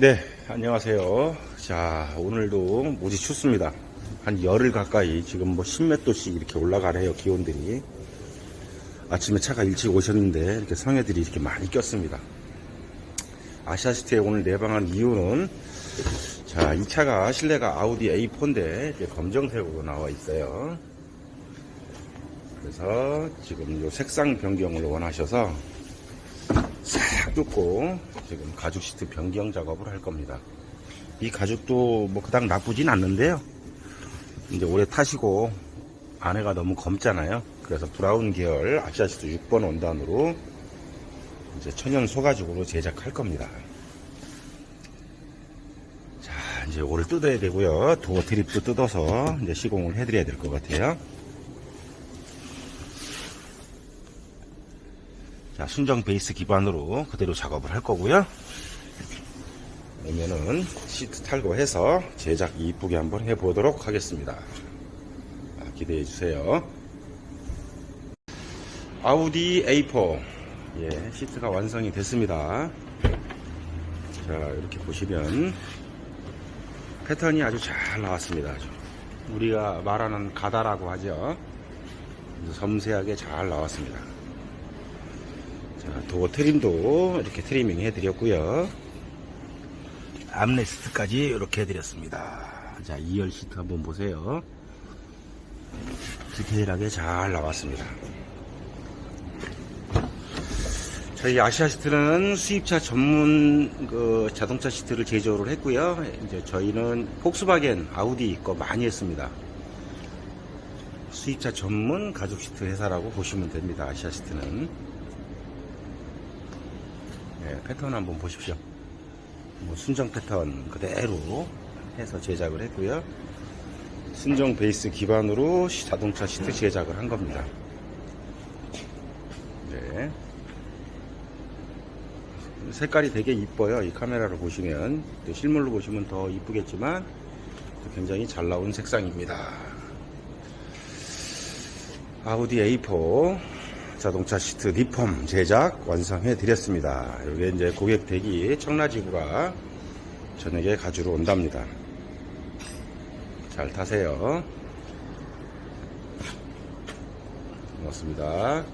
네, 안녕하세요. 자, 오늘도 무지 춥습니다. 한 열흘 가까이 지금 뭐 10몇 도씩 이렇게 올라가래요, 기온들이. 아침에 차가 일찍 오셨는데 이렇게 성애들이 이렇게 많이 꼈습니다. 아시아시티에 오늘 내방한 이유는 자, 이 차가 실내가 아우디 A4인데 이제 검정색으로 나와 있어요. 그래서 지금 요 색상 변경을 원하셔서 싹 뜯고 지금 가죽 시트 변경 작업을 할 겁니다. 이 가죽도 뭐 그닥 나쁘진 않는데요. 이제 오래 타시고 안에가 너무 검잖아요. 그래서 브라운 계열 아시아 시트 6번 원단으로 이제 천연 소가죽으로 제작할 겁니다. 자, 이제 오를 뜯어야 되고요. 도어 트립도 뜯어서 이제 시공을 해드려야 될 것 같아요. 자, 순정 베이스 기반으로 그대로 작업을 할 거고요. 그러면은 시트 탈거해서 제작 이쁘게 한번 해보도록 하겠습니다. 자, 기대해 주세요. 아우디 A4 예, 시트가 완성이 됐습니다. 자, 이렇게 보시면 패턴이 아주 잘 나왔습니다. 아주. 우리가 말하는 가다라고 하죠. 섬세하게 잘 나왔습니다. 자, 도어 트림도 이렇게 트리밍 해드렸고요. 암레스트까지 이렇게 해드렸습니다. 자, 2열 시트 한번 보세요. 디테일하게 잘 나왔습니다. 저희 아시아 시트는 수입차 전문 그 자동차 시트를 제조를 했고요. 이제 저희는 폭스바겐, 아우디 거 많이 했습니다. 수입차 전문 가죽 시트 회사라고 보시면 됩니다. 아시아 시트는. 네, 패턴 한번 보십시오. 뭐 순정 패턴 그대로 해서 제작을 했고요. 순정 베이스 기반으로 시- 자동차 시트 제작을 한 겁니다. 네. 색깔이 되게 이뻐요. 이 카메라로 보시면 또 실물로 보시면 더 이쁘겠지만 또 굉장히 잘 나온 색상입니다. 아우디 A4 자동차 시트 리폼 제작 완성해 드렸습니다. 여기 이제 고객 대기 청라지구가 저녁에 가지러 온답니다. 잘 타세요. 고맙습니다.